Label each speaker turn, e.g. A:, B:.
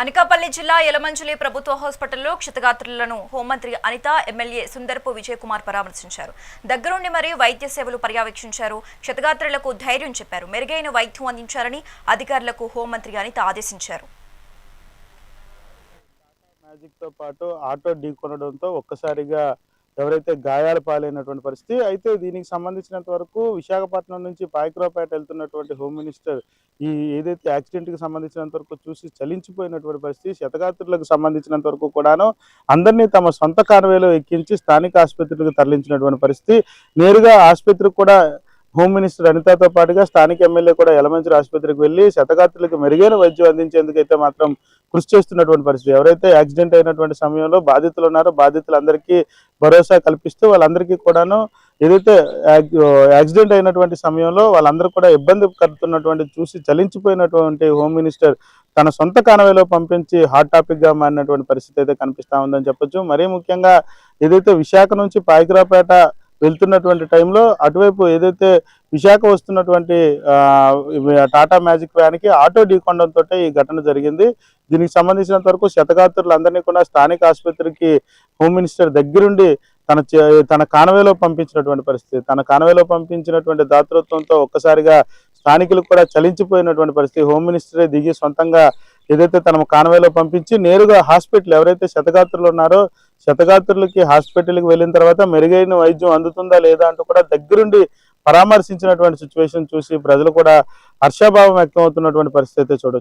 A: అనకాపల్లి జిల్లా యలమంచిలి ప్రభుత్వ హాస్పిటల్లో క్షతగాత్రులను హోంమంత్రి అనిత ఎమ్మెల్యే సుందర్పు విజయ్ కుమార్ పరామర్శించారు. దగ్గరుండి మరీ వైద్య సేవలు పర్యవేక్షించారు. క్షతగాత్రులకు ధైర్యం చెప్పారు. మెరుగైన వైద్యం అందించారని అధికారులకు హోంమంత్రి అనిత ఆదేశించారు.
B: పాటు ఆటో ఒక్కసారిగా ఎవరైతే గాయాల పాలైనటువంటి పరిస్థితి అయితే దీనికి సంబంధించినంత వరకు విశాఖపట్నం నుంచి పాయకురావుపేట వెళ్తున్నటువంటి హోమ్ మినిస్టర్ ఈ ఏదైతే యాక్సిడెంట్కి సంబంధించినంత వరకు చూసి చలించిపోయినటువంటి పరిస్థితి శతగాత్రులకు సంబంధించినంత వరకు కూడాను అందరినీ తమ సొంత కాన్వేలో ఎక్కించి స్థానిక ఆసుపత్రులకు తరలించినటువంటి పరిస్థితి. నేరుగా ఆసుపత్రికి కూడా హోమ్ మినిస్టర్ అనితతో పాటుగా స్థానిక ఎమ్మెల్యే కూడా యలమంచిలి ఆసుపత్రికి వెళ్ళి శతగాత్రులకు మెరుగైన వైద్యం అందించేందుకైతే మాత్రం కృషి చేస్తున్నటువంటి పరిస్థితి. ఎవరైతే యాక్సిడెంట్ అయినటువంటి సమయంలో బాధితులు ఉన్నారో బాధితులందరికీ భరోసా కల్పిస్తూ వాళ్ళందరికీ కూడాను ఏదైతే యాక్- యాక్సిడెంట్ అయినటువంటి సమయంలో వాళ్ళందరూ కూడా ఇబ్బంది కడుతున్నటువంటి చూసి చలించిపోయినటువంటి హోమ్ మినిస్టర్ తన సొంత కానవేలో పంపించి హాట్ టాపిక్గా మారినటువంటి పరిస్థితి అయితే కనిపిస్తూ ఉందని చెప్పొచ్చు. మరీ ముఖ్యంగా ఏదైతే విశాఖ నుంచి పాయకురాపేట వెళ్తున్నటువంటి టైంలో అటువైపు ఏదైతే విశాఖ వస్తున్నటువంటి టాటా మ్యాజిక్ వ్యాన్కి ఆటో ఢీకొండంతో ఈ ఘటన జరిగింది. దీనికి సంబంధించినంత వరకు శతగాత్రులందరినీ కూడా స్థానిక ఆసుపత్రికి హోమ్ మినిస్టర్ దగ్గరుండి తన చే- తన కానవేలో పంపించినటువంటి పరిస్థితి తన కానవేలో పంపించినటువంటి దాతృత్వంతో ఒక్కసారిగా స్థానికులు కూడా చలించిపోయినటువంటి పరిస్థితి. హోమ్ మినిస్టరే దిగి సొంతంగా ఏదైతే తన కానవేలో పంపించి నేరుగా హాస్పిటల్ ఎవరైతే శతగాత్రులు ఉన్నారో శతగాత్రులకి హాస్పిటల్కి వెళ్ళిన తర్వాత మెరుగైన వైద్యం అందుతుందా లేదా అంటూ కూడా దగ్గరుండి పరామర్శించినటువంటి సిచ్యువేషన్ చూసి ప్రజలు కూడా హర్షాభావం వ్యక్తం అవుతున్నటువంటి పరిస్థితి అయితే చూడొచ్చు.